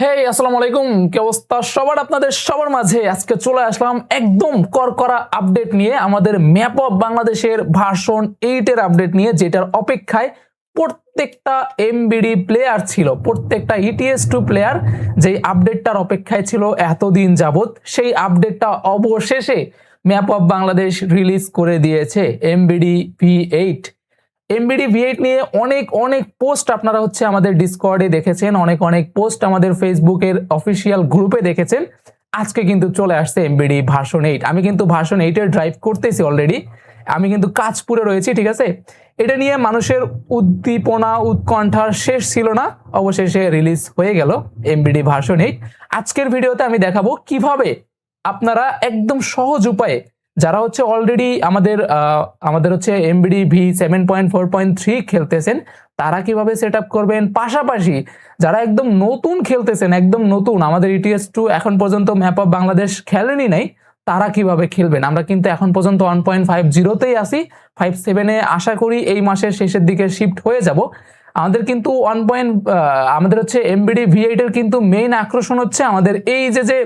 হে আসসালামু আলাইকুম। কি অবস্থা? সবার আপনাদের সবার মাঝে আজকে চলে আসলাম একদম করকরা আপডেট নিয়ে আমাদের ম্যাপ অফ বাংলাদেশের ভার্সন এইটের আপডেট নিয়ে, যেটার অপেক্ষায় প্রত্যেকটা এমবিডি প্লেয়ার ছিল, প্রত্যেকটা ইটিএস টু প্লেয়ার যেই আপডেটটার অপেক্ষায় ছিল এতদিন যাবত সেই আপডেটটা অবশেষে ম্যাপ অফ বাংলাদেশ রিলিজ করে দিয়েছে MBD V eight MBD V eight নিয়ে অনেক অনেক পোস্ট আপনারা হচ্ছে আমাদের ডিসকর্ডে দেখেছেন, অনেক অনেক পোস্ট আমাদের ফেসবুকের অফিসিয়াল গ্রুপে দেখেছেন। আজকে কিন্তু চলে আসছে এমবিডি ভার্সন এইট আমি কিন্তু ভার্সন এইটের ড্রাইভ করতেছি অলরেডি আমি কিন্তু কাজপুরে রয়েছি, ঠিক আছে? এটা নিয়ে মানুষের উদ্দীপনা, উৎকণ্ঠার শেষ ছিল না। অবশেষে রিলিজ হয়ে গেল এমবিডি ভার্সন এইট আজকের ভিডিওতে আমি দেখাবো কীভাবে আপনারা একদম সহজ উপায়ে যারা হচ্ছে অলরেডি আমাদের আমাদের হচ্ছে MBD V seven point four point three খেলতেছেন, তারা কীভাবে সেট আপ করবেন? পাশাপাশি যারা একদম নতুন খেলতেছেন, একদম নতুন, আমাদের ইটিএস টু এখন পর্যন্ত ম্যাপ অফ বাংলাদেশ খেলেনি নাই, তারা কীভাবে খেলবেন? আমরা কিন্তু এখন পর্যন্ত ওয়ান পয়েন্ট ফাইভ জিরোতেই আসি ফাইভ সেভেনে আশা করি এই মাসের শেষের দিকে শিফট হয়ে যাব। আমাদের কিন্তু ওয়ান পয়েন্ট আমাদের হচ্ছে এমবিডি ভি এইটের কিন্তু মেইন আকর্ষণ হচ্ছে আমাদের এই যে যে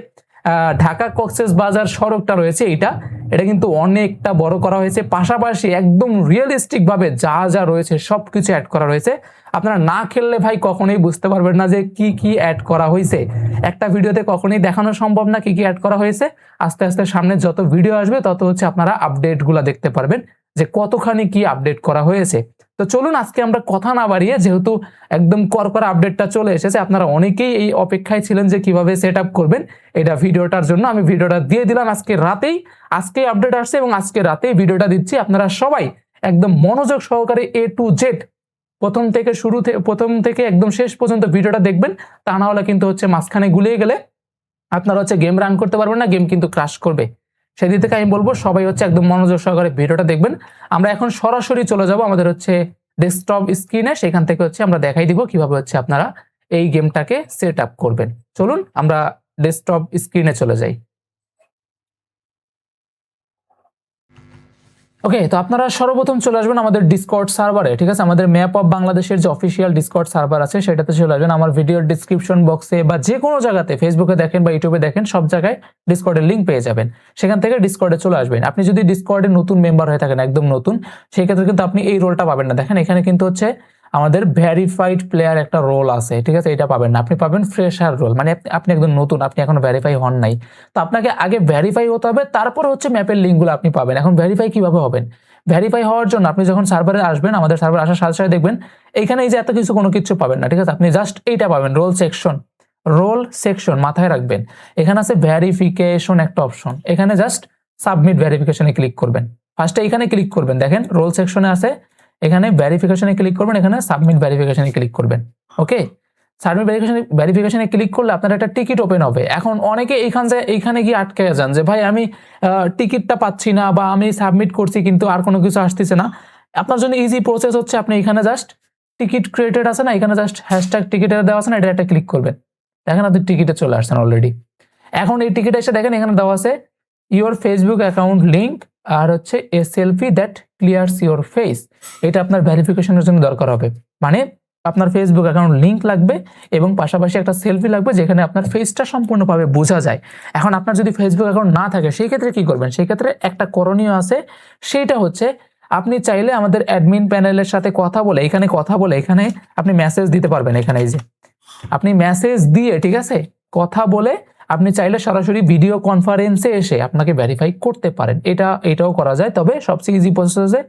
ঢাকা কক্সেস বাজার সড়কটা রয়েছে এইটা এটা কিন্তু অনেকটা বড় করা হয়েছে। পাশাপাশি একদম রিয়েলিস্টিক ভাবে যা যা রয়েছে সব কিছু অ্যাড করা রয়েছে। আপনারা না খেললে ভাই কখনোই বুঝতে পারবেন না যে কি কি অ্যাড করা হয়েছে। একটা ভিডিওতে কখনোই দেখানো সম্ভব না কি কি অ্যাড করা হয়েছে। আস্তে আস্তে সামনে যত ভিডিও আসবে তত হচ্ছে আপনারা আপডেটগুলো দেখতে পারবেন। যে কতখানি কি আপডেট করা হয়েছে। তো চলুন আজকে আমরা কথা না বাড়িয়ে, যেহেতু একদম করকরা আপডেটটা চলে এসেছে, আপনারা অনেকেই এই অপেক্ষায় ছিলেন যে কীভাবে সেট আপ করবেন, এটা ভিডিওটার জন্য আমি ভিডিওটা দিয়ে দিলাম আজকে রাতেই। আজকে আপডেট আসছে এবং আজকে রাতেই ভিডিওটা দিচ্ছি। আপনারা সবাই একদম মনোযোগ সহকারে এ টু জেড প্রথম থেকে শুরু থেকে প্রথম থেকে একদম শেষ পর্যন্ত ভিডিওটা দেখবেন। তা না হলে কিন্তু হচ্ছে মাঝখানে গুলিয়ে গেলে আপনারা হচ্ছে গেম রান করতে পারবেন না গেম কিন্তু ক্রাশ করবে। সেদিক থেকে আমি বলব, সবাই হচ্ছে একদম মনোযোগ সহকারে ভিডিওটা দেখবেন। আমরা এখন সরাসরি চলে যাব আমাদের হচ্ছে ডেস্কটপ স্ক্রিনে সেখান থেকে হচ্ছে আমরা দেখাই দিব কীভাবে হচ্ছে আপনারা এই গেমটাকে সেট আপ করবেন। চলুন, আমরা ডেস্কটপ স্ক্রিনে চলে যাই। ওকে তো আপনারা সর্বপ্রথম চলে আসবেন আমাদের ডিসকর্ড সার্ভারে ঠিক আছে? আমাদের ম্যাপ অফ বাংলাদেশের যে অফিসিয়াল ডিসকর্ড সার্ভার আছে, সেটাতে চলে আসবেন। আমার ভিডিওর ডিসক্রিপশন বক্সে বা যে কোনো জায়গাতে ফেসবুকে দেখেন বা ইউটিউবে দেখেন, সব জায়গায় ডিসকর্ডের লিঙ্ক পেয়ে যাবেন। সেখান থেকে ডিসকর্ডে চলে আসবেন। আপনি যদি ডিসকর্ডে নতুন মেম্বার হয়ে থাকেন, একদম নতুন, সেই ক্ষেত্রে কিন্তু আপনি এই রোলটা পাবেন না। দেখেন, এখানে কিন্তু হচ্ছে আমাদের ভ্যারিফাইড প্লেয়ার একটা রোল আছে, ঠিক আছে? এটা পাবেন না। আপনি পাবেন ফ্রেশার রোল মানে আপনি- একদম নতুন, আপনি এখনও ভ্যারিফাই হন নাই। তো আপনাকে আগে ভ্যারিফাই হতে হবে, তারপর হচ্ছে ম্যাপের লিঙ্কগুলো আপনি পাবেন। এখন ভ্যারিফাই কীভাবে হবেন? ভ্যারিফাই হওয়ার জন্য আপনি যখন সার্ভারে আসবেন, আমাদের সার্ভার আসার সাথে সাথে দেখবেন এইখানে এই যে এত কিছু কোনো কিছু পাবেন না, ঠিক আছে? আপনি জাস্ট এইটা পাবেন রোল সেকশন রোল সেকশন মাথায় রাখবেন। এখানে আছে ভ্যারিফিকেশন একটা অপশন এখানে জাস্ট সাবমিট ভ্যারিফিকেশনে ক্লিক করবেন। ফার্স্টে এখানে ক্লিক করবেন। দেখেন রোল সেকশনে আছে এখানে ভ্যারিফিকেশনে ক্লিক করবেন, এখানে সাবমিট ভ্যারিফিকেশনে ক্লিক করবেন ওকে সাবমিট ভ্যারিফিকেশনে ভ্যারিফিকেশনে ক্লিক করলে আপনার একটা টিকিট ওপেন হবে। এখন অনেকে এইখান এইখানে গিয়ে আটকে যান যে, ভাই, আমি টিকিটটা পাচ্ছি না বা আমি সাবমিট করছি কিন্তু আর কোনো কিছু আসতেছে না। আপনার জন্য ইজি প্রসেস হচ্ছে, আপনি এখানে জাস্ট টিকিট ক্রিয়েটেড আছে না, এখানে জাস্ট হ্যাশট্যাগ টিকিটের দেওয়া আছে না, এটা একটা ক্লিক করবেন। দেখেন আপনি টিকিটে চলে আসছেন অলরেডি এখন এই টিকিট এসে দেখেন এখানে দেওয়া আছে ইওর ফেসবুক অ্যাকাউন্ট লিঙ্ক আর হচ্ছে a selfie that clears your face এটা আপনার ভ্যারিফিকেশনের জন্য দরকার হবে। মানে আপনার ফেসবুক অ্যাকাউন্ট লিঙ্ক লাগবে এবং পাশাপাশি একটা সেলফি লাগবে যেখানে আপনার ফেসটা সম্পূর্ণভাবে বোঝা যায়। এখন আপনার যদি ফেসবুক অ্যাকাউন্ট না থাকে, সেই ক্ষেত্রে কি করবেন? সেই ক্ষেত্রে একটা করণীয় আছে সেইটা হচ্ছে আপনি চাইলে আমাদের অ্যাডমিন প্যানেলের সাথে কথা বলে, এখানে কথা বলে, এখানে আপনি মেসেজ দিতে পারবেন, এখানে এই যে। আপনি মেসেজ দিয়ে, ঠিক আছে? কথা বলে আপনি চাইলে সরাসরি ভিডিও কনফারেন্সে এসে আপনাকে ভেরিফাই করতে পারেন। এটা, এটাও করা যায়। তবে সবচেয়ে ইজি প্রসেসে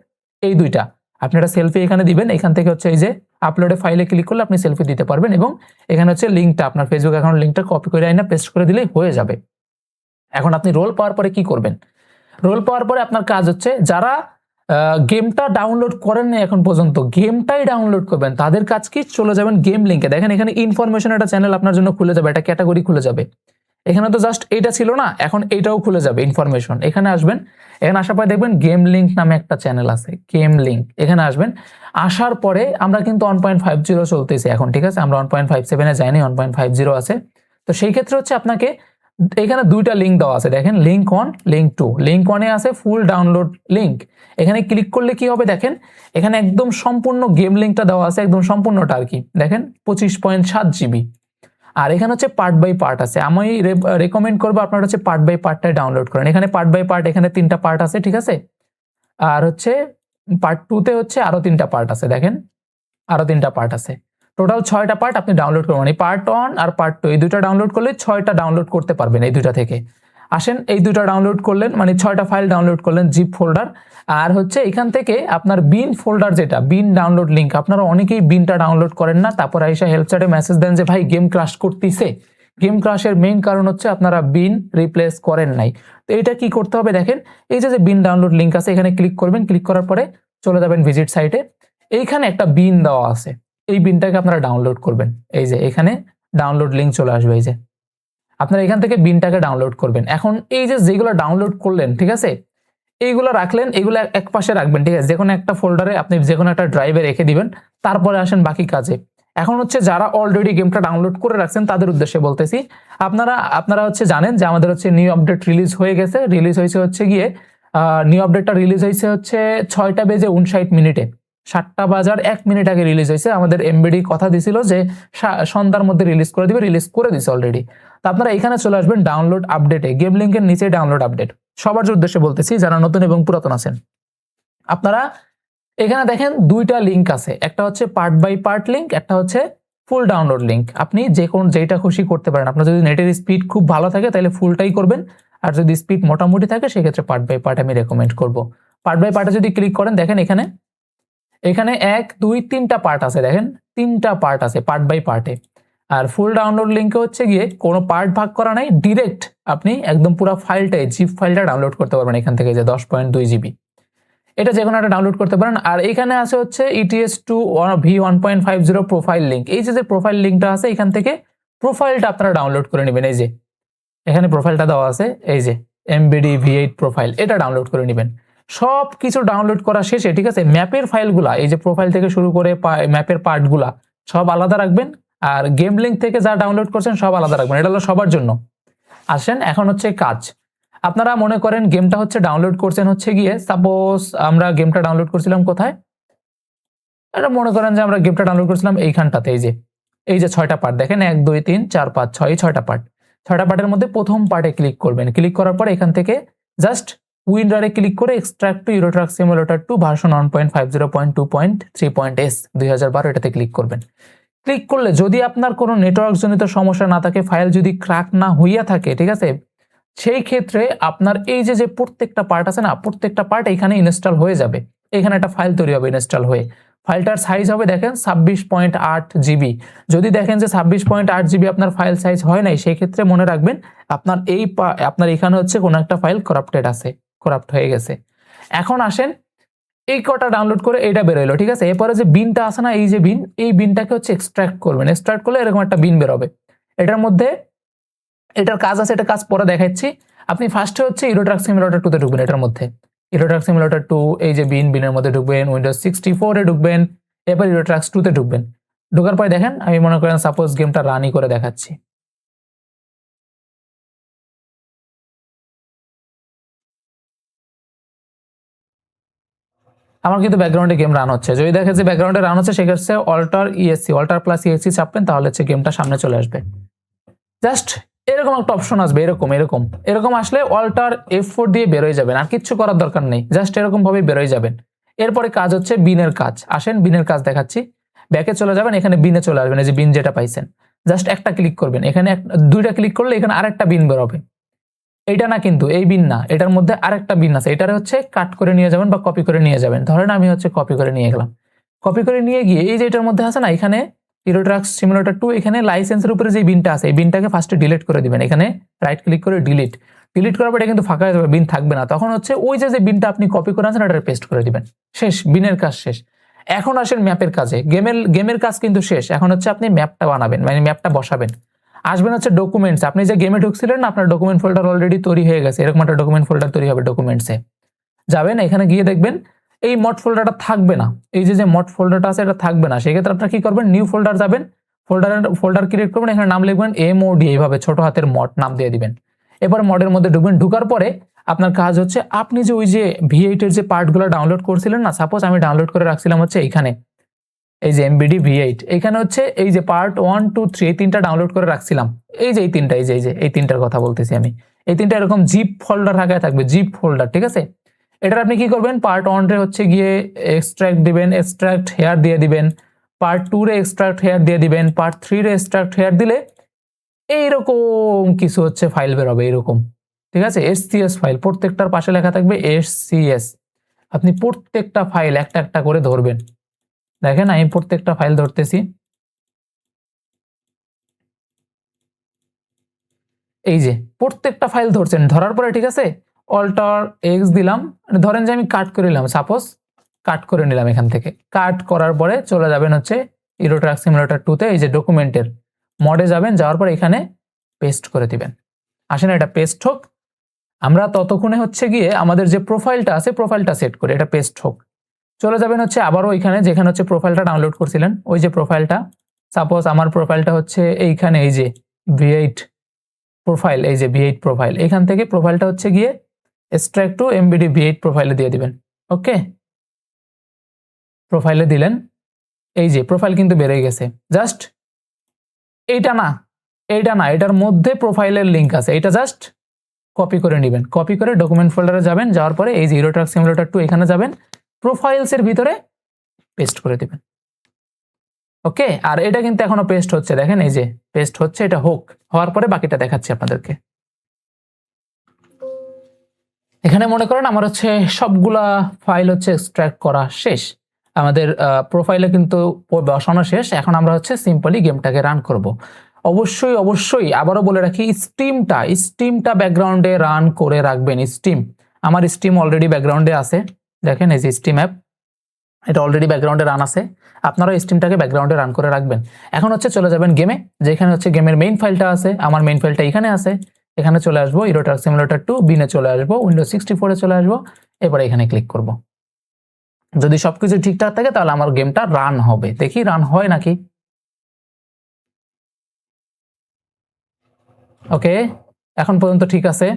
এই দুইটা। আপনি একটা সেলফি এখানে দিবেন, এখান থেকে হচ্ছে এই যে আপলোডে ফাইলে ক্লিক করলে আপনি সেলফি দিতে পারবেন এবং এখানে হচ্ছে লিঙ্কটা আপনার ফেসবুক অ্যাকাউন্ট লিঙ্কটা কপি করে আইনা পেস্ট করে দিলেই হয়ে যাবে। এখন আপনি রোল পাওয়ার পরে কি করবেন? রোল পাওয়ার পরে আপনার কাজ হচ্ছে যারা গেমটা ডাউনলোড করেন না এখন পর্যন্ত গেমটাই ডাউনলোড করবেন, তাদের কাজ কি? চলে যাবেন গেম লিঙ্কে দেখেন এখানে ইনফরমেশন একটা চ্যানেল আপনার জন্য খুলে যাবে, একটা ক্যাটাগরি খুলে যাবে। এখানে তো জাস্ট এইটা ছিল না, এখন এইটাও খুলে যাবে ইনফরমেশন এখানে আসবেন, এখানে আসার পরে দেখবেন গেম লিঙ্ক নামে একটা চ্যানেল আছে গেম লিঙ্ক এখানে আসবেন, আসার পরে আমরা কিন্তু ওয়ান পয়েন্ট ফাইভ জিরো চলতেছি এখন, ঠিক আছে? আমরা ওয়ান পয়েন্ট ফাইভ সেভেনে যাইনি ওয়ান পয়েন্ট ফাইভ জিরো আছে। তো সেই ক্ষেত্রে হচ্ছে আপনাকে এখানে দুইটা লিঙ্ক দেওয়া আছে, দেখেন link one link two link ওয়ানে আছে ফুল ডাউনলোড লিঙ্ক এখানে ক্লিক করলে কি হবে দেখেন, এখানে একদম সম্পূর্ণ গেম লিঙ্কটা দেওয়া আছে, একদম সম্পূর্ণটা আর কি। দেখেন, পঁচিশ পয়েন্ট সাত জিবি আর এখানে হচ্ছে পার্ট বাই পার্ট আছে। আমি রেকমেন্ড করব আপনারা হচ্ছে পার্ট বাই পার্টটা ডাউনলোড করেন। এখানে পার্ট বাই পার্ট এখানে তিনটা পার্ট আছে, ঠিক আছে? আর হচ্ছে পার্ট টুতে হচ্ছে আরও তিনটা পার্ট আছে, দেখেন। আরও তিনটা পার্ট আছে। টোটাল ছয়টা পার্ট আপনি ডাউনলোড করবেন। এই পার্ট ওয়ান আর পার্ট টু এই দুটা ডাউনলোড করলে ছয়টা ডাউনলোড করতে পারবেন এই দুটা থেকে। আসেন, এই দুটো ডাউনলোড করলেন মানে ছয়টা ফাইল ডাউনলোড করলেন জিপ ফোল্ডার আর হচ্ছে এখান থেকে আপনার বিন ফোল্ডার যেটা বিন ডাউনলোড লিঙ্ক আপনারা অনেকেই বিনটা ডাউনলোড করেন না, তারপর আইসা হেল্প মেসেজ দেন যে, ভাই গেম ক্রাশ করতেছে। গেম ক্রাশের মেইন কারণ হচ্ছে আপনারা বিন রিপ্লেস করেন নাই। তো এটা কি করতে হবে দেখেন, এই যে বিন ডাউনলোড লিঙ্ক আছে, এখানে ক্লিক করবেন ক্লিক করার পরে চলে যাবেন ভিজিট সাইটে এইখানে একটা বিন দেওয়া আছে, এই বিনটাকে আপনারা ডাউনলোড করবেন। এই যে, এখানে ডাউনলোড লিঙ্ক চলে আসবে, এই যে। আপনারা এখান থেকে বিনটাকে ডাউনলোড করবেন। এখন এই যে যেগুলো ডাউনলোড করলেন, ঠিক আছে? এইগুলো রাখলেন, এগুলো এক পাশে রাখবেন, ঠিক আছে? যে কোনো একটা ফোল্ডারে আপনি যে কোনো একটা ড্রাইভে রেখে দিবেন, তারপরে আসেন বাকি কাজে। এখন হচ্ছে যারা অলরেডি গেমটা ডাউনলোড করে রাখছেন, তাদের উদ্দেশ্যে বলতেছি, আপনারা আপনারা হচ্ছে জানেন যে আমাদের হচ্ছে নিউ আপডেট রিলিজ হয়ে গেছে। রিলিজ হয়েছে হচ্ছে গিয়ে নিউ আপডেটটা রিলিজ হয়েছে হচ্ছে ছয়টা বেজে উনষাট মিনিটে। সাতটা বাজার এক মিনিট আগে রিলিজ হয়েছে। আমাদের এমবিডি কথা দিছিল যে সন্ধ্যার মধ্যে রিলিজ করে দিবে রিলিজ করে দিছে অলরেডি তো আপনারা এখানে চলে আসবেন ডাউনলোড আপডেটে গেম লিঙ্কের নিচে ডাউনলোড আপডেট সবার উদ্দেশ্যে বলতেছি, যারা নতুন এবং পুরাতন আছেন, আপনারা এখানে দেখেন দুইটা লিঙ্ক আছে। একটা হচ্ছে পার্ট বাই পার্ট লিঙ্ক একটা হচ্ছে ফুল ডাউনলোড লিঙ্ক আপনি যে কোন, যেটা খুশি করতে পারেন। আপনার যদি নেটের স্পিড খুব ভালো থাকে, তাহলে ফুলটাই করবেন। আর যদি স্পিড মোটামুটি থাকে, সেক্ষেত্রে পার্ট বাই পার্ট আমি রেকমেন্ড করব। পার্ট বাই পার্টে যদি ক্লিক করেন, দেখেন এখানে এখানে এক, দুই, তিনটা পার্ট আছে। দেখেন, তিনটা পার্ট আছে পার্ট বাই পার্টে আর ফুল ডাউনলোড লিঙ্কে হচ্ছে গিয়ে কোনো পার্ট ভাগ করা নাই ডিরেক্ট আপনি একদম পুরো ফাইলটাই জিপ ফাইলটা ডাউনলোড করতে পারবেন এখান থেকে যে দশ পয়েন্ট দুই জিবি এটা যে কোনো একটা ডাউনলোড করতে পারেন। আর এখানে আছে হচ্ছে ETS two V one point five zero profile link এই যে যে প্রোফাইল লিঙ্কটা আছে, এখান থেকে প্রোফাইলটা আপনারা ডাউনলোড করে নেবেন। এই যে, এখানে প্রোফাইলটা দেওয়া আছে। এই যে এমবিডি ভি এইট প্রোফাইল এটা ডাউনলোড করে নেবেন। সব কিছু ডাউনলোড করা শেষে, ঠিক আছে ম্যাপের ফাইলগুলা এই যে প্রোফাইল থেকে শুরু করে ম্যাপের পার্টগুলা সব আলাদা রাখবেন। আর গেম লিঙ্ক থেকে যা ডাউনলোড করছেন সব আলাদা রাখবেন। এটা হলো সবার জন্য। আসেন, এখন হচ্ছে কাজ। আপনারা মনে করেন গেমটা হচ্ছে ডাউনলোড করছেন হচ্ছে গিয়ে সাপোজ আমরা গেমটা ডাউনলোড করছিলাম কোথায়? এটা মনে করেন যে আমরা গেমটা ডাউনলোড করছিলাম এইখানটাতে, এই যে এই যে ছয়টা পার্ট দেখেন, এক, দুই, তিন, চার, পাঁচ, ছয় ছয়টা পার্ট ছয়টা পার্টের মধ্যে প্রথম পার্টে ক্লিক করবেন। ক্লিক করার পর এখান থেকে জাস্ট উইন্ডারে ক্লিক করে extract to Euro Truck simulator two version one point five zero point two point three point S দুই হাজার বারো এটাতে ক্লিক করবেন। ক্লিক করলে যদি আপনার কোনো নেটওয়ার্ক জনিত সমস্যা না থাকে, ফাইল যদি ক্র্যাক না হইয়া থাকে, ঠিক আছে? সেই ক্ষেত্রে আপনার এই যে যে প্রত্যেকটা পার্ট আছে না, প্রত্যেকটা পার্ট এখানে ইনস্টল হয়ে যাবে। এখানে একটা ফাইল তৈরি হবে ইনস্টল হয়ে। ফাইলটার সাইজ হবে দেখেন ছাব্বিশ পয়েন্ট আট জিবি। যদি দেখেন যে ছাব্বিশ পয়েন্ট আট জিবি আপনার ফাইল সাইজ হয় নাই, সেই ক্ষেত্রে মনে রাখবেন আপনার এই আপনার এখানে হচ্ছে কোনো একটা ফাইল করাপ্টেড আছে করাপ্ট হয়ে গেছে। এখন আসেন এই কটা ডাউনলোড করে এটা বেরোলো ঠিক আছে? এরপরে যে বিনটা আছে না, এই যে বিন, এই বিনটাকে হচ্ছে এক্সট্রাক্ট করবেন। এক্সট্রাক্ট করলে এরকম একটা বিন বেরোবে। এটার মধ্যে, এটার কাজ আছে, এটা কাজ পরে দেখাচ্ছি। আপনি ফার্স্টে হচ্ছে ইরোট্রাক সিমুলেটর টুতে ঢুকবেন এটার মধ্যে। ইরোট্রাক সিমুলেটর টু এই যে বিন, বিনের মধ্যে ঢুকবেন। উইন্ডোজ সিক্সটি ফোরে ঢুকবেন। এরপর ইরোট্রাক্স টুতে ঢুকবেন। ঢোকার পরে দেখেন, আমি মনে করেন সাপোজ গেমটা রানই করে দেখাচ্ছি। আমার কিন্তু ব্যাকগ্রাউন্ডে গেম রান হচ্ছে। যদি দেখে যে ব্যাকগ্রাউন্ডে রান হচ্ছে, সেক্ষেত্রে Alt ESC Alt plus ESC চাপবেন তাহলে হচ্ছে গেমটা সামনে চলে আসবে। জাস্ট এরকম একটা অপশন আসবে, এরকম এরকম। এরকম আসলে অল্টার এফ ফোর দিয়ে বেরোয় যাবেন, আর কিচ্ছু করার দরকার নেই। জাস্ট এরকম ভাবে বেরোয় যাবেন। এরপরে কাজ হচ্ছে বিনের কাজ। আসেন, বিনের কাজ দেখাচ্ছি। ব্যাকে চলে যাবেন, এখানে বিনে চলে আসবেন, এই যে বিন যেটা পাইছেন। জাস্ট একটা ক্লিক করবেন। এখানে দুইটা ক্লিক করলে এখানে আরেকটা বিন বেরোবে। এইটা না কিন্তু, এই বিন না, এটার মধ্যে আরেকটা বিন আছে, এটার হচ্ছে কাট করে নিয়ে যাবেন বা কপি করে নিয়ে যাবেন। ধরেন আমি হচ্ছে কপি করে নিয়ে গেলাম। কপি করে নিয়ে গিয়ে, এই যে এটার মধ্যে আছে না, এখানে ইরোট্রাক্স সিমুলেটর টু এখানে লাইসেন্সের উপরে যে বিনটা আছে, এই বিনটাকে ফার্স্টে ডিলিট করে দিবেন। এখানে রাইট ক্লিক করে ডিলিট ডিলিট করার পর এটা কিন্তু ফাঁকা হয়ে যাবে, বিন থাকবে না। তখন হচ্ছে ওই যে যে বিনটা আপনি কপি করে আছেন এটা পেস্ট করে দিবেন। শেষ, বিনের কাজ শেষ। এখন আসেন ম্যাপের কাজে। গেমের গেমের কাজ কিন্তু শেষ। এখন হচ্ছে আপনি ম্যাপটা বানাবেন মানে ম্যাপটা বসাবেন। আসবেন হচ্ছে ডকুমেন্টস আপনি যে গেমে ঢুকছিলেন আপনার ডকুমেন্ট ফোল্ডার অলরেডি তৈরি হয়ে গেছে। এরকম একটা ডকুমেন্ট ফোল্ডার তৈরি হবে ডকুমেন্টসে যাবেন, এখানে গিয়ে দেখবেন এই মড ফোল্ডারটা থাকবে না। এই যে যে মড ফোল্ডারটা আছে, এটা থাকবে না। সেক্ষেত্রে আপনারা কি করবেন? নিউ ফোল্ডার যাবেন। ফোল্ডার ফোল্ডার ক্রিয়েট করবেন। এখানে নাম লিখবেন এম ও ডি এইভাবে ছোট হাতের মড নাম দিয়ে দিবেন। এবার মডের মধ্যে ঢুকবেন। ঢুকার পরে আপনার কাজ হচ্ছে, আপনি যে ওই যে ভি এইটের যে পার্টগুলো ডাউনলোড করছিলেন না সাপোজ আমি ডাউনলোড করে রাখছিলাম হচ্ছে এইখানে এই যে এমবিডি ভি এইট এখানে হচ্ছে এই যে পার্ট ওয়ান টু থ্রি এই তিনটা ডাউনলোড করে রাখছিলাম। এই যে এই তিনটা, এই যে এই যে, এই তিনটার কথা বলতেছি আমি। এই তিনটা এরকম জিপ ফোল্ডার থাকায় থাকবে জিপ ফোল্ডার ঠিক আছে? এটার আপনি কি করবেন? পার্ট ওয়ানরে হচ্ছে গিয়ে এক্সট্রাক্ট দিবেন এক্সট্রাক্ট হেয়ার দিয়ে দিবেন পার্ট টু রে এক্সট্রাক্ট হেয়ার দিয়ে দিবেন পার্ট থ্রি রে এক্সট্রাক্ট হেয়ার দিলে এইরকম কিছু হচ্ছে ফাইল বেরোবে এরকম ঠিক আছে? এস সি এস ফাইল প্রত্যেকটার পাশে লেখা থাকবে এস সি এস আপনি প্রত্যেকটা ফাইল একটা একটা করে ধরবেন। দেখেন আমি প্রত্যেকটা ফাইল ধরতেছি। এই যে, প্রত্যেকটা ফাইল ধরছেন, ধরার পরে ঠিক আছে অল্টার এক্স দিলাম মানে ধরেন যে আমি কাট করে নিলাম সাপোজ কাট করে নিলাম এখান থেকে। কাট করার পরে চলে যাবেন হচ্ছে ইরোট্রাক সিমুলেটার টুতে এই যে ডকুমেন্টের মডে যাবেন, যাওয়ার পর এখানে পেস্ট করে দিবেন। আসেন এটা পেস্ট হোক। আমরা ততক্ষণে হচ্ছে গিয়ে আমাদের যে প্রোফাইলটা আছে প্রোফাইলটা সেট করে, এটা পেস্ট হোক। চলে যাবেন হচ্ছে আবারও এখানে যেখানে হচ্ছে প্রোফাইলটা ডাউনলোড করছিলেন। ওই যে প্রোফাইলটা সাপোজ আমার প্রোফাইলটা হচ্ছে এইখানে, এই যে ভি এইট প্রোফাইল এই যে ভি এইট প্রোফাইল এখান থেকে প্রোফাইলটা হচ্ছে গিয়ে extract to MBD V eight প্রোফাইলে দিয়ে দিবেন। ওকে? প্রোফাইলে দিলেন, এই যে প্রোফাইল কিন্তু বেড়ে গেছে। জাস্ট এইটা না এইটা না, এটার মধ্যে প্রোফাইলের লিঙ্ক আছে। এটা জাস্ট কপি করে নেবেন। কপি করে ডকুমেন্ট ফোল্ডারে যাবেন, যাওয়ার পরে এই জিরো ট্রাক সিমুলেটার টু এখানে যাবেন। প্রোফাইলসের ভিতরে পেস্ট করে দিবেন। ওকে আর এটা কিন্তু এখনও পেস্ট হচ্ছে। দেখেন এই যে পেস্ট হচ্ছে, এটা হোক। হওয়ার পরে বাকিটা দেখাচ্ছি আপনাদেরকে। এখানে মনে করেন আমার হচ্ছে সবগুলা ফাইল হচ্ছে এক্সট্রাক্ট করা শেষ। আমাদের প্রোফাইলে কিন্তু বসানো শেষ। এখন আমরা হচ্ছে সিম্পলি গেমটাকে রান করব। অবশ্যই অবশ্যই আবারও বলে রাখি স্টিমটা স্টিমটা ব্যাকগ্রাউন্ডে রান করে রাখবেন স্টিম আমার স্টিম অলরেডি ব্যাকগ্রাউন্ডে আছে। দেখেন এই যে স্টিম অ্যাপ এটা অলরেডি ব্যাকগ্রাউন্ডে রান আছে। আপনারা স্টিমটাকে ব্যাকগ্রাউন্ডে রান করে রাখবেন। এখন হচ্ছে চলে যাবেন গেমে যেখানে হচ্ছে গেমের মেইন ফাইলটা আছে, আমার মেইন ফাইলটা এখানে আছে। এখানে চলে আসব ইরোটার সিমুলেটার টু বিনে চলে আসব উইন্ডোজ সিক্সটি ফোরে চলে আসব এবারে এখানে ক্লিক করব। যদি সবকিছু ঠিকঠাক থাকে, তাহলে আমার গেমটা রান হবে। দেখি রান হয় নাকি? ওকে এখন পর্যন্ত ঠিক আছে।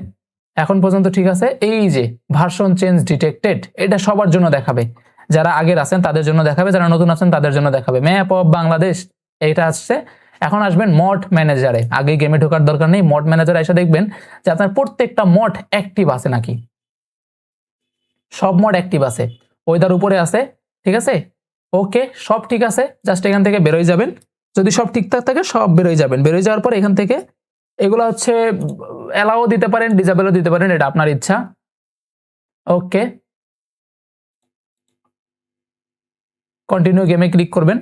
এখন পর্যন্ত ঠিক আছে। এই যে ভার্সন চেঞ্জ ডিটেক্টেড এটা সবার জন্য দেখাবে। যারা আগের আছেন, তাদের জন্য দেখাবে। যারা নতুন আছেন, তাদের জন্য দেখাবে। ম্যাপ অফ বাংলাদেশ এটা আসছে। এখন আসবেন মড ম্যানেজারে আগে গেমে ঢোকার দরকার নেই মড ম্যানেজারে এসে দেখবেন যে আপনার প্রত্যেকটা মড অ্যাক্টিভ আছে নাকি। সব মড অ্যাক্টিভ আছে। ওয়েদার উপরে আছে, ঠিক আছে? ওকে সব ঠিক আছে। জাস্ট এখান থেকে বেরোয় যাবেন। যদি সব ঠিকঠাক থাকে, সব বেরোয় যাবেন। বেরোয় যাওয়ার পর এখান থেকে এগুলো হচ্ছে অ্যালাও দিতে পারেন ডিজাবেলও দিতে পারেন, এটা আপনার ইচ্ছা। ওকে কন্টিনিউ গেমে ক্লিক করবেন।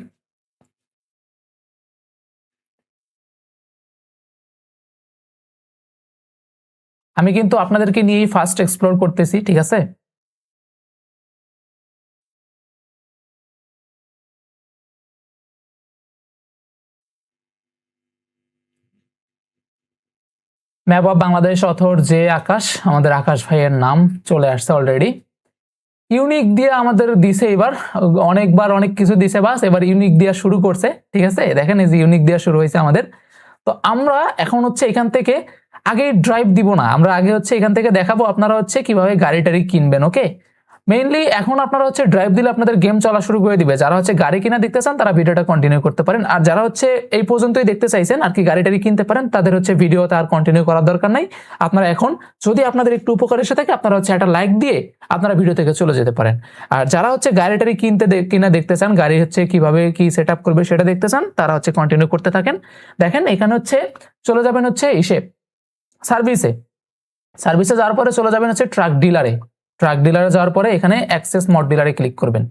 আমি কিন্তু আপনাদেরকে নিয়েই ফার্স্ট এক্সপ্লোর করতেছি, ঠিক আছে? ম্যাপ অফ বাংলাদেশ অথর যে আকাশ, আমাদের আকাশ ভাইয়ের নাম চলে আসছে অলরেডি ইউনিক দিয়ে আমাদের দিছে এবার, অনেকবার অনেক কিছু দিছে বাস, এবার ইউনিক দিয়া শুরু করছে, ঠিক আছে? দেখেন এই যে ইউনিক দিয়া শুরু হয়েছে আমাদের। তো আমরা এখন হচ্ছে এখান থেকে আগে ড্রাইভ দিব না, আমরা আগে হচ্ছে এখান থেকে দেখাবো, আপনারা হচ্ছে কীভাবে গাড়ি টাড়ি কিনবেন ওকে মেইনলি এখন আপনারা হচ্ছে ড্রাইভ দিলে আপনাদের গেম চলা শুরু করে দিবে। যারা হচ্ছে গাড়ি কিনা দেখতে চান, তারা ভিডিওটা কন্টিনিউ করতে পারেন। আর যারা হচ্ছে এই পর্যন্তই দেখতে চাইছেন, আর কি গাড়ি টাড়ি কিনতে পারেন, তাদের হচ্ছে ভিডিওতে আর কন্টিনিউ করার দরকার নাই। আপনারা এখন যদি আপনাদের একটু উপকার এসে থাকে, আপনারা হচ্ছে একটা লাইক দিয়ে আপনারা ভিডিও থেকে চলে যেতে পারেন। আর যারা হচ্ছে গাড়ি টাড়ি কিনতে কিনা দেখতে চান, গাড়ি হচ্ছে কীভাবে কি সেট আপ করবে সেটা দেখতে চান, তারা হচ্ছে কন্টিনিউ করতে থাকেন। দেখেন, এখানে হচ্ছে চলে যাবেন হচ্ছে ইসে সার্ভিসে সার্ভিসে যাওয়ার পরে চলে যাবেন হচ্ছে ট্রাক ডিলারে ট্রাক ডিলারে যাওয়ার পরে এখানে অ্যাক্সেস মড ডিলারে ক্লিক করবেন।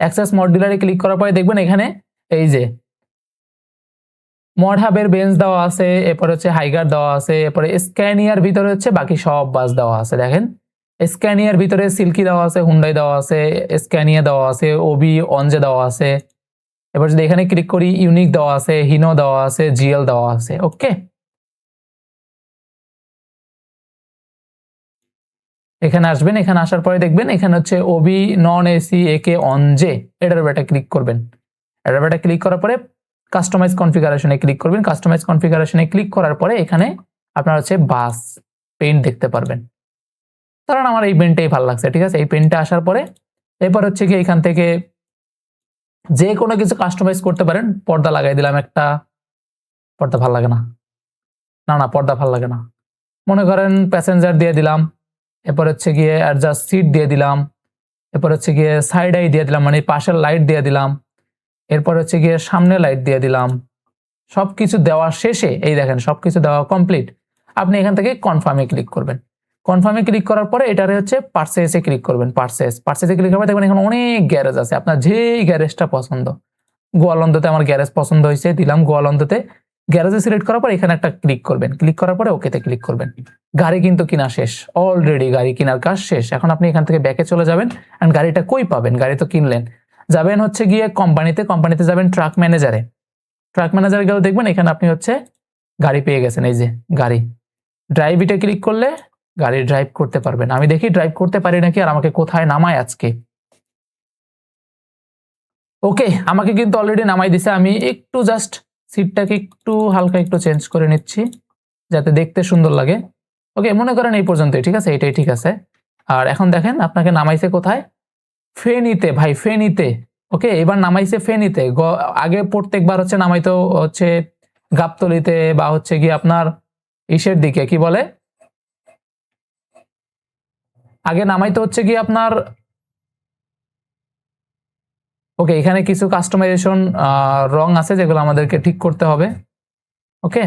অ্যাক্সেস মড ডিলারে ক্লিক করার পরে দেখবেন এখানে এই যে মড হাবের বেঞ্চ দেওয়া আছে, এরপরে হচ্ছে হাইগার দেওয়া আছে, এরপরে স্ক্যানিয়ার ভিতরে হচ্ছে বাকি সব বাস দেওয়া আছে, দেখেন। স্ক্যানিয়ার ভিতরে সিল্কি দেওয়া আছে হুন্ডাই দেওয়া আছে স্ক্যানিয়া দেওয়া আছে ওবি অনজে দেওয়া আছে। এবার যদি এখানে ক্লিক করি ইউনিক দেওয়া আছে হিনো দেওয়া আছে জিএল দেওয়া আছে ওকে এখানে আসবেন, এখানে আসার পরে দেখবেন এখানে হচ্ছে ওবি নন এসি একে অন জে এটার একটা ক্লিক করবেন। এটার একটা ক্লিক করার পরে কাস্টমাইজ কনফিগারেশনে ক্লিক করবেন। কাস্টমাইজ কনফিগারেশনে ক্লিক করার পরে এখানে আপনার হচ্ছে বাস পেন্ট দেখতে পারবেন। কারণ আমার এই পেনটাই ভালো লাগছে, ঠিক আছে? এই পেনটা আসার পরে এরপর হচ্ছে কি এখান থেকে যে কোনো কিছু কাস্টমাইজ করতে পারেন। পর্দা লাগাই দিলাম একটা। পর্দা ভালো লাগে না। না না, পর্দা ভালো লাগে না। মনে করেন প্যাসেঞ্জার দিয়ে দিলাম। এরপর হচ্ছে গিয়ে অ্যাডজাস্ট সিট দিয়ে দিলাম। এরপর হচ্ছে গিয়ে সাইড আই দিয়ে দিলাম মানে পাশের লাইট দিয়ে দিলাম। এরপর হচ্ছে গিয়ে সামনে লাইট দিয়ে দিলাম। সব কিছু দেওয়া শেষে, এই দেখেন সব কিছু দেওয়া কমপ্লিট আপনি এখান থেকে কনফার্মে ক্লিক করবেন। কনফার্মে ক্লিক করার পরে এটারে হচ্ছে পার্সেসে ক্লিক করবেন পার্সেস পার্সেসে ক্লিক করবেন দেখবেন এখানে অনেক গ্যারেজ আছে। আপনার যেই গ্যারেজটা পছন্দ। গোয়ালন্দতে আমার গ্যারেজ পছন্দ হয়েছে, দিলাম গোয়ালন্দতে। গ্যারেজে সিলেক্ট করার পর এখানে একটা ক্লিক করবেন। ক্লিক করার পরে ওকেতে ক্লিক করবেন। গাড়ি কিন্তু কিনা শেষ। অলরেডি গাড়ি কেনার কাজ শেষ। এখন আপনি এখান থেকে ব্যাকে চলে যাবেন অ্যান্ড গাড়িটা কই পাবেন? গাড়ি তো কিনলেন। যাবেন হচ্ছে গিয়ে কোম্পানিতে। কোম্পানিতে যাবেন ট্রাক ম্যানেজারে ট্রাক ম্যানেজারে গেলে দেখবেন এখানে আপনি হচ্ছে গাড়ি পেয়ে গেছেন। এই যে গাড়ি। ড্রাইভিটে ক্লিক করলে গাড়ি ড্রাইভ করতে পারবেন। আমি দেখি ড্রাইভ করতে পারি নাকি আর আমাকে কোথায় নামায় আজকে? ওকে আমাকে কিন্তু অলরেডি নামাই দিছে। আমি একটু জাস্ট সিটটাকে একটু হালকা একটু চেঞ্জ করে নিচ্ছি, যাতে দেখতে সুন্দর লাগে। ওকে মনে করেন এই পর্যন্তই, ঠিক আছে? এটাই ঠিক আছে। আর এখন দেখেন, আপনাকে নামাইছে কোথায়? ফেনিতে, ভাই, ফেনিতে। ওকে এবার নামাইছে ফেনিতে। আগে প্রত্যেকবার হচ্ছে নামাইতো হচ্ছে গাবতলিতে বা হচ্ছে কি আপনার ইসের দিকে, কি বলে? আগে নামাইতে হচ্ছে কি আপনার ওকে এখানে কিছু কাস্টমাইজেশন রং আছে যেগুলো আমাদেরকে ঠিক করতে হবে। ওকে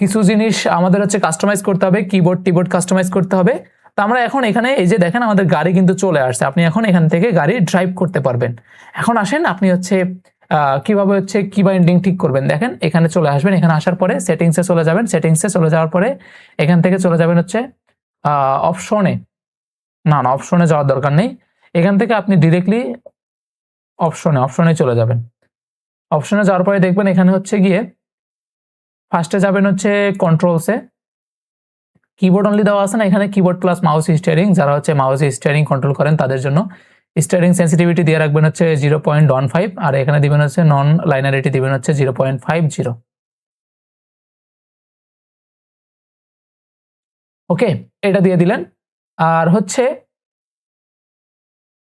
কিছু জিনিস আমাদের হচ্ছে কাস্টমাইজ করতে হবে কিবোর্ড টিবোর্ড কাস্টমাইজ করতে হবে। তো আমরা এখন এখানে এই যে দেখেন আমাদের গাড়ি কিন্তু চলে আসছে। আপনি এখন এখান থেকে গাড়ি ড্রাইভ করতে পারবেন। এখন আসেন, আপনি হচ্ছে কীভাবে হচ্ছে কি বাইন্ডিং ঠিক করবেন। দেখেন, এখানে চলে আসবেন, এখানে আসার পরে সেটিংসে চলে যাবেন। সেটিংসে চলে যাওয়ার পরে এখান থেকে চলে যাবেন হচ্ছে অপশনে না না অপশনে যাওয়ার দরকার নেই। এখান থেকে আপনি ডিরেক্টলি অপশনে অপশনে চলে যাবেন। অপশনে যাওয়ার পরে দেখবেন এখানে হচ্ছে গিয়ে ফার্স্টে যাবেন হচ্ছে কন্ট্রোলসে কিবোর্ড অনলি দেওয়া আছে না, এখানে কিবোর্ড প্লাস মাউস স্টিয়ারিং যারা হচ্ছে মাউস স্টিয়ারিং কন্ট্রোল করেন তাদের জন্য। স্টিয়ারিং সেন্সিটিভিটি দিয়ে রাখবেন হচ্ছে জিরো পয়েন্ট ওয়ান ফাইভ আর এখানে দিবেন হচ্ছে নন লাইনারিটি দিবেন হচ্ছে zero point five zero okay এটা দিয়ে দিলেন। আর হচ্ছে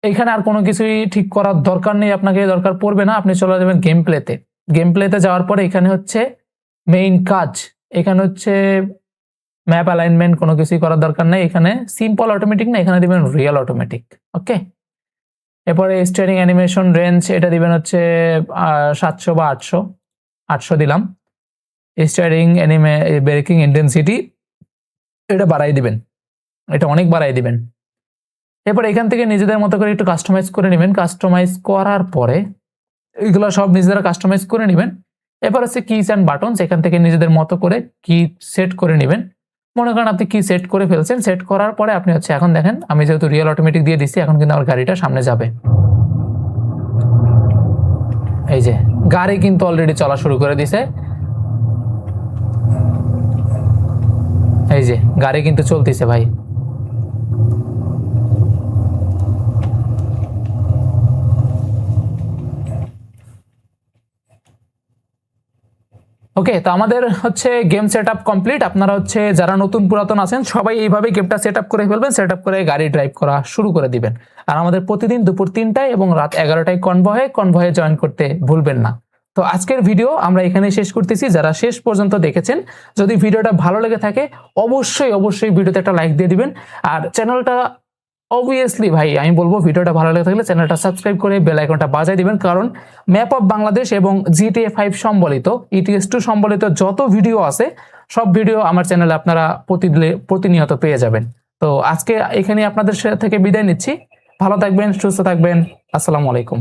এখানে আর কোনো কিছুই ঠিক করার দরকার নেই, আপনাকে দরকার পড়বে না, আপনি চলে যাবেন গেম প্লেতে গেম প্লেতে যাওয়ার পরে এখানে হচ্ছে মেইন কাজ, এখানে হচ্ছে ম্যাপ অ্যালাইনমেন্ট কোনো কিছুই করার দরকার নেই, এখানে সিম্পল অটোমেটিক না, এখানে দিবেন রিয়েল অটোমেটিক ওকে এরপরে স্টিয়ারিং অ্যানিমেশন রেঞ্জ এটা দিবেন হচ্ছে সাতশো বা আটশো আটশো দিলাম। স্টিয়ারিং অ্যানিমে ব্রেকিং ইন্টেন্সিটি এটা বাড়াই দিবেন। এটা অনেক বাড়াই দিবেন। এরপর এখান থেকে নিজেদের মতো করে একটু কাস্টমাইজ করে নেবেন। কাস্টমাইজ করার পরে এগুলো সব নিজেরা কাস্টমাইজ করে নেবেন। এরপর হচ্ছে কিস অ্যান্ড বাটনস এখান থেকে নিজেদের মতো করে কি সেট করে নেবেন। মনে করেন আপনি কি সেট করে ফেলছেন সেট করার পরে আপনি হচ্ছে, এখন দেখেন আমি যেহেতু রিয়েল অটোমেটিক দিয়ে দিচ্ছি এখন কিন্তু আমার গাড়িটা সামনে যাবে। এই যে, গাড়ি কিন্তু অলরেডি চলা শুরু করে দিছে। এই যে, গাড়ি কিন্তু চলতেছে ভাই। ওকে তো আমাদের হচ্ছে গেম সেট আপ কমপ্লিট আপনারা হচ্ছে যারা নতুন পুরাতন আছেন, সবাই এইভাবে গেমটা সেট আপ করে ফেলবেন সেট আপ করে গাড়ি ড্রাইভ করা শুরু করে দিবেন। আর আমাদের প্রতিদিন দুপুর তিনটায় এবং রাত এগারোটায় কনভয়ে কনভয়ে জয়েন করতে ভুলবেন না। তো আজকের ভিডিও আমরা এখানে শেষ করতেছি। যারা শেষ পর্যন্ত দেখেছেন, যদি ভিডিওটা ভালো লেগে থাকে, অবশ্যই অবশ্যই ভিডিওতে একটা লাইক দিয়ে দিবেন। আর চ্যানেলটা অবভিয়াসলি ভাই, আমি বলব ভিডিওটা ভালো লেগে থাকলে চ্যানেলটা সাবস্ক্রাইব করে বেল আইকনটা বাজায় দিবেন। কারণ ম্যাপ অফ বাংলাদেশ এবং জিটিএ ফাইভ সম্বলিত ইটিএস টু সম্বলিত যত ভিডিও আছে, সব ভিডিও আমার চ্যানেলে আপনারা প্রতিদিন- প্রতিনিয়ত পেয়ে যাবেন। তো আজকে এখানে আপনাদের থেকে বিদায় নিচ্ছি। ভালো থাকবেন, সুস্থ থাকবেন। আসসালামু আলাইকুম।